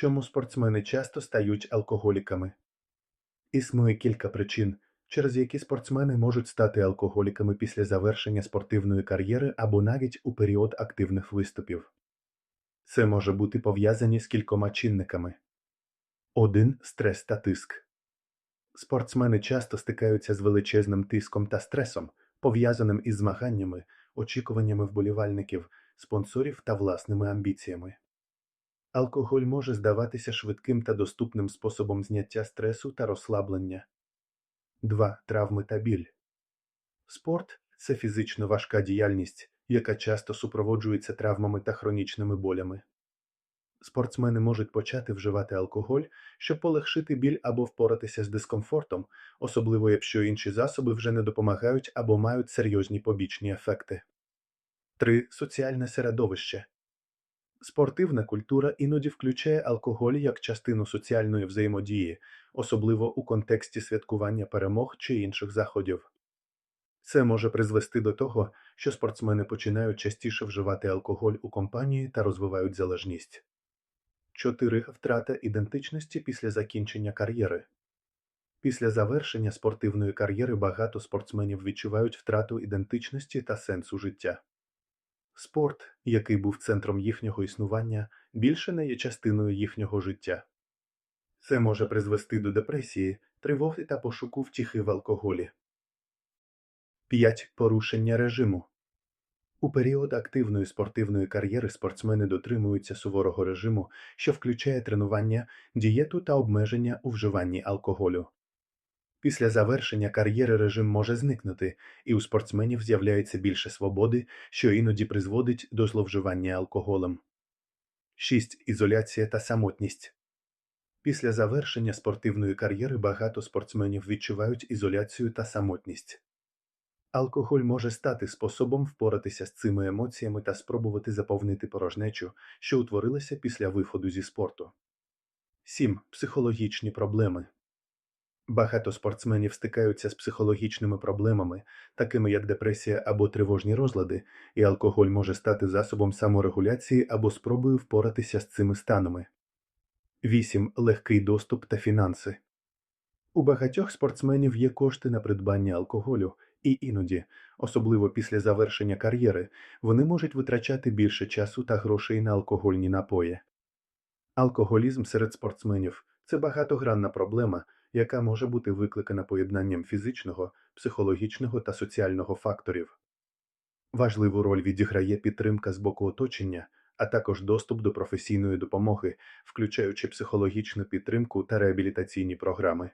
Чому спортсмени часто стають алкоголіками? Існує кілька причин, через які спортсмени можуть стати алкоголіками після завершення спортивної кар'єри або навіть у період активних виступів. Це може бути пов'язані з кількома чинниками. 1. Стрес та тиск. Спортсмени часто стикаються з величезним тиском та стресом, пов'язаним із змаганнями, очікуваннями вболівальників, спонсорів та власними амбіціями. Алкоголь може здаватися швидким та доступним способом зняття стресу та розслаблення. 2. Травми та біль. Спорт це фізично важка діяльність, яка часто супроводжується травмами та хронічними болями. Спортсмени можуть почати вживати алкоголь, щоб полегшити біль або впоратися з дискомфортом, особливо якщо інші засоби вже не допомагають або мають серйозні побічні ефекти. 3. Соціальне середовище. Спортивна культура іноді включає алкоголь як частину соціальної взаємодії, особливо у контексті святкування перемог чи інших заходів. Це може призвести до того, що спортсмени починають частіше вживати алкоголь у компанії та розвивають залежність. 4. Втрата ідентичності після закінчення кар'єри. Після завершення спортивної кар'єри багато спортсменів відчувають втрату ідентичності та сенсу життя. Спорт, який був центром їхнього існування, більше не є частиною їхнього життя. Це може призвести до депресії, тривоги та пошуку втіхи в алкоголі. 5. Порушення режиму. У період активної спортивної кар'єри спортсмени дотримуються суворого режиму, що включає тренування, дієту та обмеження у вживанні алкоголю. Після завершення кар'єри режим може зникнути, і у спортсменів з'являється більше свободи, що іноді призводить до зловживання алкоголем. 6. Ізоляція та самотність. Після завершення спортивної кар'єри багато спортсменів відчувають ізоляцію та самотність. Алкоголь може стати способом впоратися з цими емоціями та спробувати заповнити порожнечу, що утворилася після виходу зі спорту. 7. Психологічні проблеми. Багато спортсменів стикаються з психологічними проблемами, такими як депресія або тривожні розлади, і алкоголь може стати засобом саморегуляції або спробою впоратися з цими станами. 8. Легкий доступ та фінанси. У багатьох спортсменів є кошти на придбання алкоголю, і іноді, особливо після завершення кар'єри, вони можуть витрачати більше часу та грошей на алкогольні напої. Алкоголізм серед спортсменів це багатогранна проблема, яка може бути викликана поєднанням фізичного, психологічного та соціального факторів. Важливу роль відіграє підтримка з боку оточення, а також доступ до професійної допомоги, включаючи психологічну підтримку та реабілітаційні програми.